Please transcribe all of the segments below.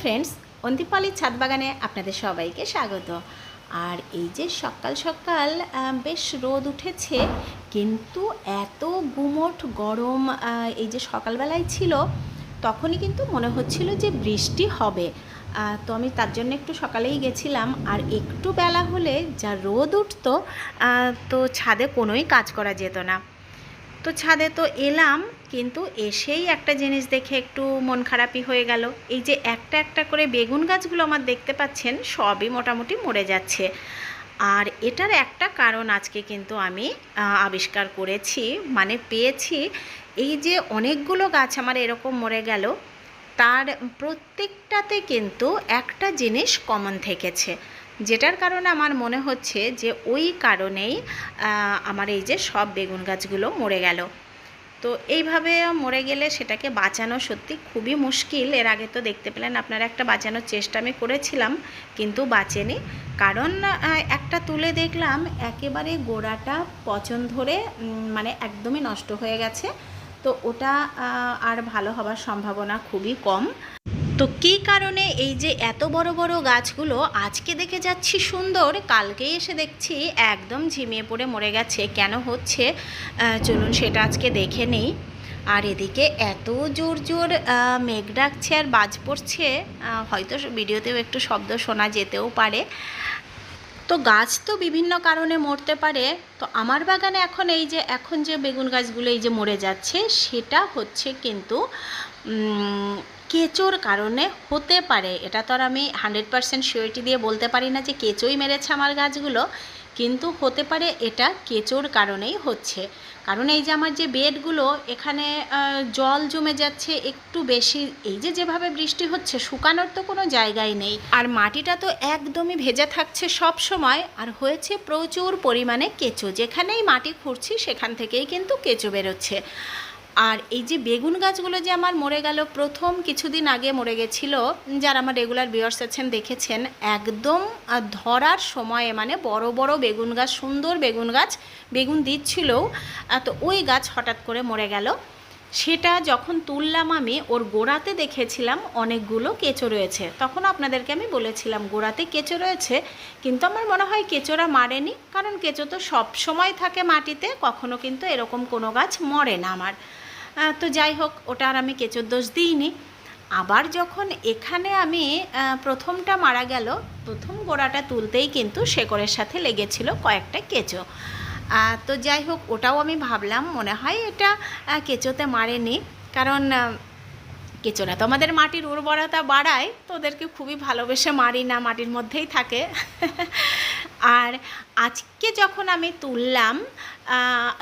Friends অন্তিপালির ছাদ বাগানে আপনাদের সবাইকে স্বাগত। আর এই যে সকাল সকাল বেশ রোদ উঠেছে, কিন্তু এত গুমোট গরম এই যে সকালবেলায় ছিল, তখনই কিন্তু মনে হচ্ছিল যে বৃষ্টি হবে। তো আমি তার জন্য একটু সকালেই গেছিলাম, আর একটু বেলা হলে যা রোদ উঠতো তো ছাদে কোনোই কাজ করা যেত না। তো ছাদে তো এলাম কিন্তু এসেই একটা জিনিস দেখে একটু মন খারাপই হয়ে গেল। এই যে একটা একটা করে বেগুন গাছগুলো আমার দেখতে পাচ্ছেন, সবই মোটামুটি মরে যাচ্ছে। আর এটার একটা কারণ আজকে কিন্তু আমি আবিষ্কার করেছি মানে পেয়েছি, এই যে অনেকগুলো গাছ আমার এরকম মরে গেল, তার প্রত্যেকটাতে কিন্তু একটা জিনিস কমন থেকেছে। যেটার কারণে আমার মনে হচ্ছে যে ওই কারণেই আমার এই যে সব বেগুন গাছগুলো মরে গেল। তো এইভাবে মরে গেলে সেটাকে বাঁচানো সত্যি খুবই মুশকিল। এর আগে তো দেখতে পেলেন আপনারা একটা বাঁচানোর চেষ্টা আমি করেছিলাম, কিন্তু বাঁচেনি। কারণ একটা তুলে দেখলাম, একেবারে গোড়াটা পচন ধরে মানে একদমই নষ্ট হয়ে গেছে। তো ওটা আর ভালো হবার সম্ভাবনা খুবই কম। তো কী কারণে এই যে এত বড় বড় গাছগুলো আজকে দেখে যাচ্ছি সুন্দর, কালকেই এসে দেখছি একদম ঝিমিয়ে পড়ে মরে গেছে। কেন হচ্ছে? চলুন সেটা আজকে দেখে নেই। আর এদিকে এত জোর জোর মেঘ ডাকছে আর বাজ পড়ছে। হয়তো ভিডিওতেও একটু শব্দ শোনা যেতেও পারে। তো গাছ তো বিভিন্ন কারণে মরতে পারে। তো আমার বাগানে এখন এই যে, এখন যে বেগুন গাছগুলো এই যে মরে যাচ্ছে, সেটা হচ্ছে কিন্তু কেঁচোর কারণে হতে পারে। এটা তো আর আমি হান্ড্রেড পারসেন্ট শিওরিটি দিয়ে বলতে পারি না যে কেঁচোই মেরেছে আমার গাছগুলো, কিন্তু হতে পারে এটা কেঁচোর কারণেই হচ্ছে। কারণ এই যে আমার যে বেডগুলো, এখানে জল জমে যাচ্ছে একটু বেশি। এই যে যেভাবে বৃষ্টি হচ্ছে, শুকানোর তো কোনো জায়গাই নেই। আর মাটিটা তো একদমই ভেজে থাকছে সব সময়। আর হয়েছে প্রচুর পরিমাণে কেঁচো। যেখানেই মাটি খুঁড়ছি, সেখান থেকেই কিন্তু কেঁচো বেরোচ্ছে। আর এই যে বেগুন গাছগুলো যে আমার মরে গেল প্রথম কিছুদিন আগে মরে গেছিল যারা আমার রেগুলার বিয়ার্স আছেন দেখেছেন একদম ধরার সময়ে মানে বড় বড় বেগুন গাছ সুন্দর বেগুন গাছ বেগুন দিচ্ছিলও আহ, তো ওই গাছ হঠাৎ করে মরে গেল। সেটা যখন তুললাম আমি ওর গোড়াতে দেখেছিলাম অনেকগুলো কেঁচো রয়েছে। তখন আপনাদেরকে আমি বলেছিলাম গোড়াতে কেঁচো রয়েছে কিন্তু আমার মনে হয় কেঁচোরা মারেনি কারণ কেঁচো তো সব সময় থাকে মাটিতে কখনো কিন্তু এরকম কোনো গাছ মরে না আমার। তো যাই হোক, ওটা আর আমি কেঁচোর দোষ দিইনি। আবার যখন এখানে আমি প্রথমটা মারা গেল, প্রথম গোড়াটা তুলতেই কিন্তু শেকড়ের সাথে লেগেছিল কয়েকটা কেঁচো। তো যাই হোক, ওটাও আমি ভাবলাম, মনে হয় এটা কেঁচোতে মারেনি। কারণ কেঁচোরা তো আমাদের মাটির উর্বরতা বাড়ায়, তো ওদেরকে খুবই ভালোবেসে মারি না, মাটির মধ্যেই থাকে। আর আজকে যখন আমি তুললাম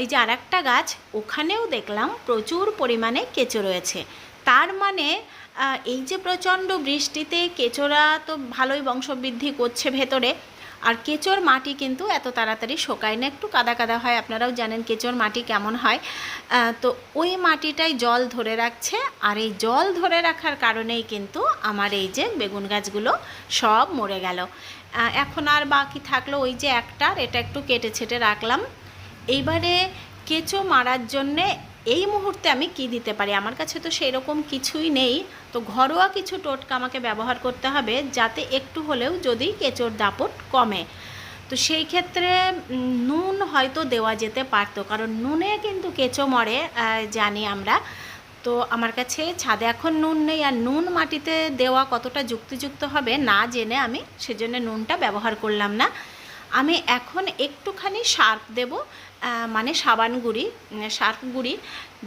এই যে আর একটা গাছ, ওখানেও দেখলাম প্রচুর পরিমাণে কেঁচো রয়েছে। তার মানে এই যে প্রচণ্ড বৃষ্টিতে কেঁচোরা তো ভালোই বংশবৃদ্ধি করছে ভেতরে, আর কেঁচোর মাটি কিন্তু এত তাড়াতাড়ি শোকায় না, একটু কাদা কাদা হয়, আপনারাও জানেন কেঁচোর মাটি কেমন হয়। তো ওই মাটিটাই জল ধরে রাখছে, আর এই জল ধরে রাখার কারণেই কিন্তু আমার এই যে বেগুন গাছগুলো সব মরে গেল। এখন আর বাকি থাকল ওই যে একটা, আর এটা একটু কেটে ছেটে রাখলাম। এইবারে কেঁচো মারার জন্যে এই মুহূর্তে আমি কি দিতে পারি? আমার কাছে তো সেই রকম কিছুই নেই। তো ঘরোয়া কিছু টোটকা আমাকে ব্যবহার করতে হবে, যাতে একটু হলেও যদি কেঁচোর দাপট কমে। তো সেই ক্ষেত্রে নুন হয়তো দেওয়া যেতে পারতো, কারণ নুনে কিন্তু কেঁচো মরে জানি আমরা। তো আমার কাছে ছাদে এখন নুন নেই, আর নুন মাটিতে দেওয়া কতটা যুক্তিযুক্ত হবে না জেনে আমি সেজন্য নুনটা ব্যবহার করলাম না। আমি এখন একটুখানি সার্ফ দেব মানে সাবান গুঁড়ি সার্ফ গুঁড়ি,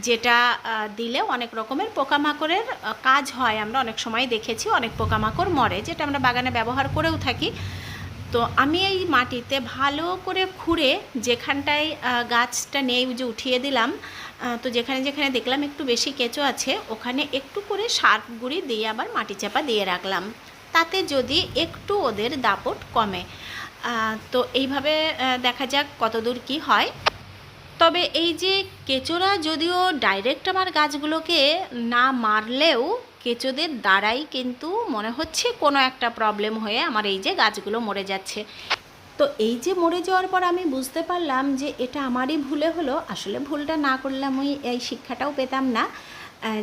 যেটা দিলে অনেক রকমের পোকামাকড়ের কাজ হয়। আমরা অনেক সময় দেখেছি অনেক পোকামাকড় মরে, যেটা আমরা বাগানে ব্যবহার করেও থাকি। তো আমি এই মাটিতে ভালো করে খুঁড়ে যেখানটায় গাছটা নেই যে উঠিয়ে দিলাম তো যেখানে যেখানে দেখলাম একটু বেশি কেঁচো আছে, ওখানে একটু করে সার্ফ গুঁড়ি দিয়ে আবার মাটি চাপা দিয়ে রাখলাম। তাতে যদি একটু ওদের দাপট কমে তো এইভাবে দেখা যাক কতদূর কি হয়। তবে এই যে কেঁচোরা, যদিও ডাইরেক্ট আমার গাছগুলোকে না মারলেও কেঁচোদের দ্বারাই কিন্তু মনে হচ্ছে কোনো একটা প্রবলেম হয়ে আমার এই যে গাছগুলো মরে যাচ্ছে। তো এই যে মরে যাওয়ার পর আমি বুঝতে পারলাম যে এটা আমারই ভুলে হলো। আসলে ভুলটা না করলে আমি এই শিক্ষাটাও পেতাম না।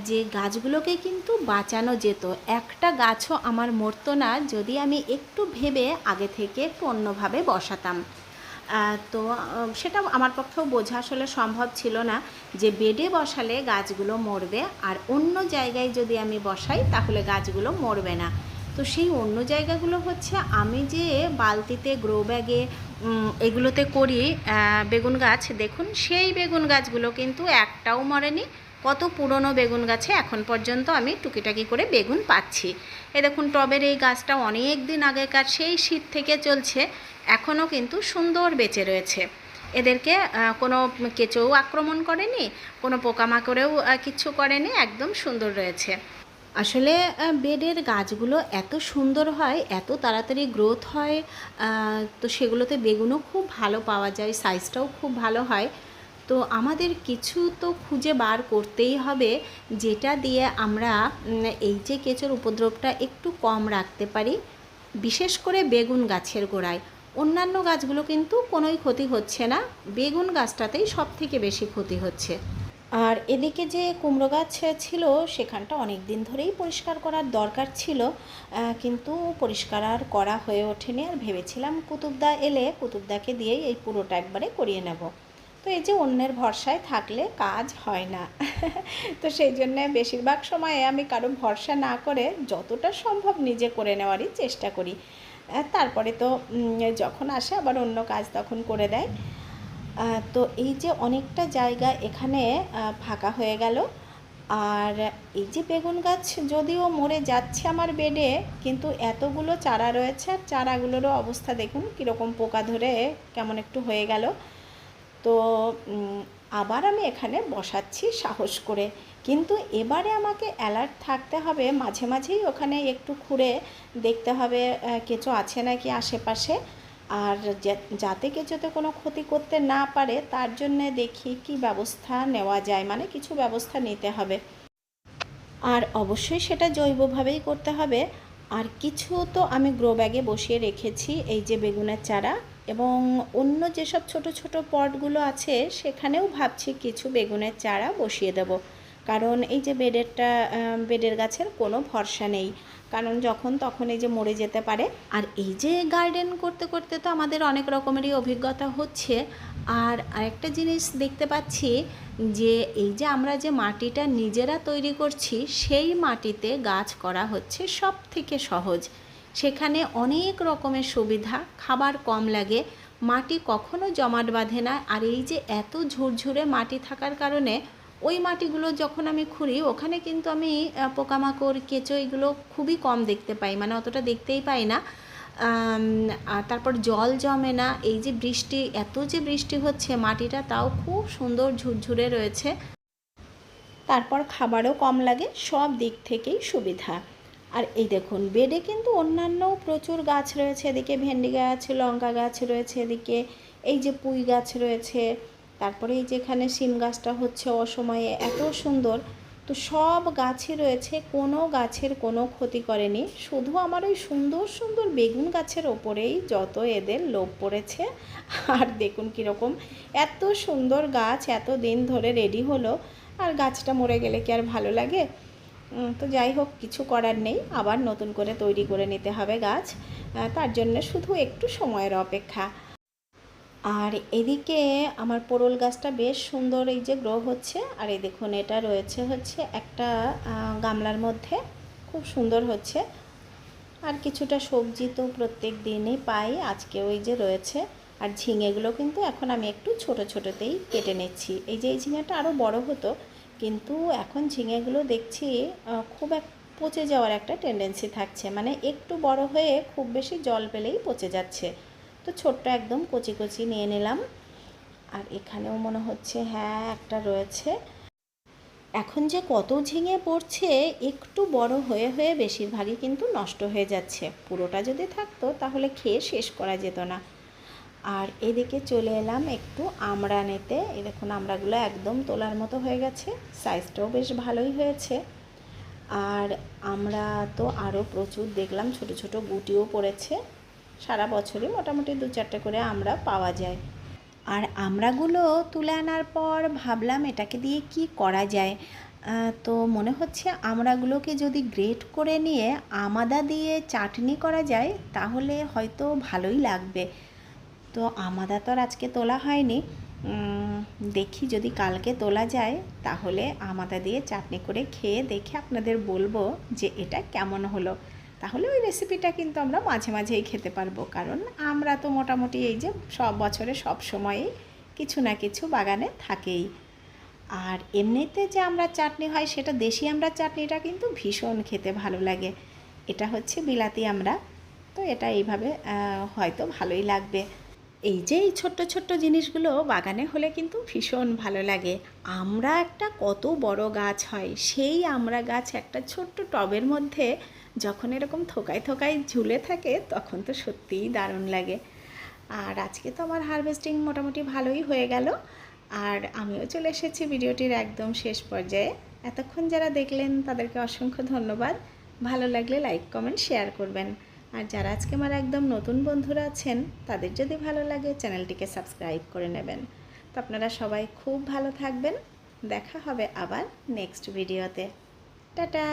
যে গাছগুলোকে কিন্তু বাঁচানো যেত। একটা গাছও আমার মরতো না, যদি আমি একটু ভেবে আগে থেকে অন্যভাবে বসাতাম। তো সেটা আমার পক্ষেও বোঝা আসলে সম্ভব ছিল না যে বেডে বসালে গাছগুলো মরবে আর অন্য জায়গায় যদি আমি বসাই তাহলে গাছগুলো মরবে না। তো সেই অন্য জায়গাগুলো হচ্ছে আমি যে বালতিতে গ্রো ব্যাগে এগুলোতে করি বেগুন গাছ, দেখুন সেই বেগুন গাছগুলো কিন্তু একটাও মরেনি, কত পুরনো বেগুন গাছে এখন পর্যন্ত আমি টুকিটাকি করে বেগুন পাচ্ছি। এ দেখুন টবের এই গাছটা অনেক দিন আগেকার সেই শীত থেকে চলছে এখনও কিন্তু সুন্দর বেঁচে রয়েছে। এদেরকে কোনো কেঁচোও আক্রমণ করেনি, কোনো পোকামাকড়েও কিচ্ছু করেনি, একদম সুন্দর রয়েছে। আসলে বেডের গাছগুলো এত সুন্দর হয়, এত তাড়াতাড়ি গ্রোথ হয় তো সেগুলোতে বেগুনও খুব ভালো পাওয়া যায়, সাইজটাও খুব ভালো হয়। তো আমাদের কিছু তো খুঁজে বার করতেই হবে, যেটা দিয়ে আমরা এই যে কেঁচোর উপদ্রবটা একটু কম রাখতে পারি, বিশেষ করে বেগুন গাছের গোড়ায়। অন্যান্য গাছগুলো কিন্তু কোনোই ক্ষতি হচ্ছে না। বেগুন গাছটাতেই সব থেকে বেশি ক্ষতি হচ্ছে। আর এদিকে যে কুমড়ো গাছ ছিল, সেখানটা অনেক দিন ধরেই পরিষ্কার করার দরকার ছিল। কিন্তু পরিষ্কার আর করা হয়ে ওঠেনি। আর ভেবেছিলাম কুতুবদা এলে কুতুবদাকে দিয়েই এই পুরোটা একবারে করিয়ে নেব। তো এই যে অন্যের ভরসায় থাকলে কাজ হয় না। তো সেই জন্যে বেশিরভাগ সময়ে আমি কারও ভরসা না করে যতটা সম্ভব নিজে করে নেওয়ারই চেষ্টা করি। তারপরে তো যখন আসে আবার অন্য কাজ তখন করে দেয়। তো এই যে অনেকটা জায়গা এখানে ফাঁকা হয়ে গেল। আর এই যে বেগুন গাছ যদিও মরে যাচ্ছে আমার বেডে, কিন্তু এতগুলো চারা রয়েছে। আর চারাগুলোরও অবস্থা দেখুন, কীরকম পোকা ধরে কেমন একটু হয়ে গেল। তো আবার আমি এখানে বসাচ্ছি সাহস করে। কিন্তু এবারে আমাকে অ্যালার্ট থাকতে হবে, মাঝে মাঝেই ওখানে একটু ঘুরে দেখতে হবে কেঁচো আছে নাকি আশেপাশে। আর যাতে কেঁচোতে কোনো ক্ষতি করতে না পারে, তার জন্য দেখি কি ব্যবস্থা নেওয়া যায় মানে কিছু ব্যবস্থা নিতে হবে। আর অবশ্যই সেটা জৈবভাবেই করতে হবে। আর কিছু তো আমি গ্রো ব্যাগে বসিয়ে রেখেছি, এই যে বেগুনের চারা। এবং অন্য যেসব ছোট ছোট পটগুলো আছে, সেখানেও ভাবছি কিছু বেগুনের চারা বসিয়ে দেব। কারণ এই যে বেডেরটা বেডের গাছের কোনো ভরসা নেই। কারণ যখন তখন এই যে মরে যেতে পারে। আর এই যে গার্ডেন করতে করতে তো আমাদের অনেক রকমেরই অভিজ্ঞতা হচ্ছে। আর আরেকটা জিনিস দেখতে পাচ্ছি যে, এই যে আমরা যে মাটিটা নিজেরা তৈরি করছি, সেই মাটিতে গাছ করা হচ্ছে সব থেকে সহজ। সেখানে অনেক রকমের সুবিধা, খাবার কম লাগে, মাটি কখনো জমাট বাঁধে না। আর এই যে এত ঝুরঝুরে মাটি থাকার কারণে ওই মাটিগুলো যখন আমি খুঁড়ি, ওখানে কিন্তু আমি পোকামাকড়, কেঁচো এগুলো খুবই কম দেখতে পাই। মানে অতটা দেখতেই পাই না। আর তারপর জল জমে না। এই যে বৃষ্টি, এত যে বৃষ্টি হচ্ছে মাটিটা, তাও খুব সুন্দর ঝুরঝুরে রয়েছে। তারপর খাবারও কম লাগে, সব দিক থেকেই সুবিধা। আর এই দেখুন, বেডে কিন্তু অন্যান্য প্রচুর গাছ রয়েছে, এদিকে ভেন্ডি গাছ, লঙ্কা গাছ রয়েছে, এদিকে এই যে পুঁই গাছ রয়েছে। তারপরে এই যেখানে সিম গাছটা হচ্ছে অসময়ে এত সুন্দর, তো সব গাছই রয়েছে, কোনো গাছের কোনো ক্ষতি করেনি। শুধু আমার ওই সুন্দর সুন্দর বেগুন গাছের ওপরেই যত এদের লোভ পড়েছে। আর দেখুন কীরকম এত সুন্দর গাছ এত দিন ধরে রেডি হলো, আর গাছটা মরে গেলে কি আর ভালো লাগে? তো যাই হোক, কিছু করার নেই। আবার নতুন করে তৈরি করে নিতে হবে গাছ। তার জন্য শুধু একটু সময়ের অপেক্ষা। আর এদিকে আমার পোড়ল গাছটা বেশ সুন্দর এই যে গ্রো হচ্ছে। আর এই দেখুন, এটা রয়েছে হচ্ছে একটা গামলার মধ্যে। খুব সুন্দর হচ্ছে। আর কিছুটা সবজি তো প্রত্যেক দিনই পাই আজকে ওই যে রয়েছে। আর ঝিঙেগুলো কিন্তু এখন আমি একটু ছোট ছোটোতেই কেটে নিচ্ছি। এই যে এই ঝিঙেটা আরও বড় হতো, কিন্তু এখন ঝিঙেগুলো দেখছি খুব এক, পচে যাওয়ার একটা টেন্ডেন্সি থাকছে। মানে একটু বড় হয়ে খুব বেশি জল পেলেই পচে যাচ্ছে। তো ছোট্ট একদম কচি কচি নিয়ে নিলাম। আর এখানেও মনে হচ্ছে হ্যাঁ একটা রয়েছে। এখন যে কত ঝিঙে পড়ছে, একটু বড় হয়ে হয়ে বেশিরভাগই কিন্তু নষ্ট হয়ে যাচ্ছে। পুরোটা যদি থাকতো, তাহলে খেয়ে শেষ করা যেত না। আর এদিকে চলে এলাম একটু আমড়া নিতে। এই দেখুন, আমড়াগুলো একদম তোলার মতো হয়ে গেছে। সাইজটাও বেশ ভালোই হয়েছে। আর আমরা তো আরও প্রচুর দেখলাম, ছোট ছোট গুটিও পড়েছে। সারা বছরই মোটামুটি দু চারটে করে আমরা পাওয়া যায়। আর আমরাগুলো তুলে আনার পর ভাবলাম এটাকে দিয়ে কি করা যায়। তো মনে হচ্ছে আমড়াগুলোকে যদি গ্রেট করে নিয়ে আমাদা দিয়ে চাটনি করা যায়, তাহলে হয়তো ভালোই লাগবে। তো আমাদা তো আর আজকে তোলা হয়নি। দেখি যদি কালকে তোলা যায়, তাহলে আমাদা দিয়ে চাটনি করে খেয়ে দেখে আপনাদের বলব যে এটা কেমন হলো। তাহলে ওই রেসিপিটা কিন্তু আমরা মাঝে মাঝেই খেতে পারব। কারণ আমরা তো মোটামুটি এই যে সব বছরে সব সময়ই কিছু না কিছু বাগানে থাকেই। আর এমনিতে যে আমরা চাটনি হয়, সেটা দেশি আমরা চাটনিটা কিন্তু ভীষণ খেতে ভালো লাগে। এটা হচ্ছে বিলাতি আমরা। তো এটা এইভাবে হয়তো ভালোই লাগবে। এই যে এই ছোট্ট ছোট্ট জিনিসগুলো বাগানে হলে কিন্তু ভীষণ ভালো লাগে। আমরা একটা কত বড় গাছ হয়, সেই আমরা গাছ একটা ছোট্ট টবের মধ্যে যখন এরকম থোকায় থোকায় ঝুলে থাকে, তখন তো সত্যিই দারুণ লাগে। আর আজকে তো আমার হারভেস্টিং মোটামুটি ভালোই হয়ে গেল। আর আমিও চলে এসেছি ভিডিওটির একদম শেষ পর্যায়ে। এতক্ষণ যারা দেখলেন, তাদেরকে অসংখ্য ধন্যবাদ। ভালো লাগলে লাইক কমেন্ট শেয়ার করবেন। আর যারা আজকে আমার একদম নতুন বন্ধুরা আছেন, তাদের যদি ভালো লাগে, চ্যানেলটিকে সাবস্ক্রাইব করে নেবেন। তো আপনারা সবাই খুব ভালো থাকবেন। দেখা হবে আবার নেক্সট ভিডিওতে টাটা!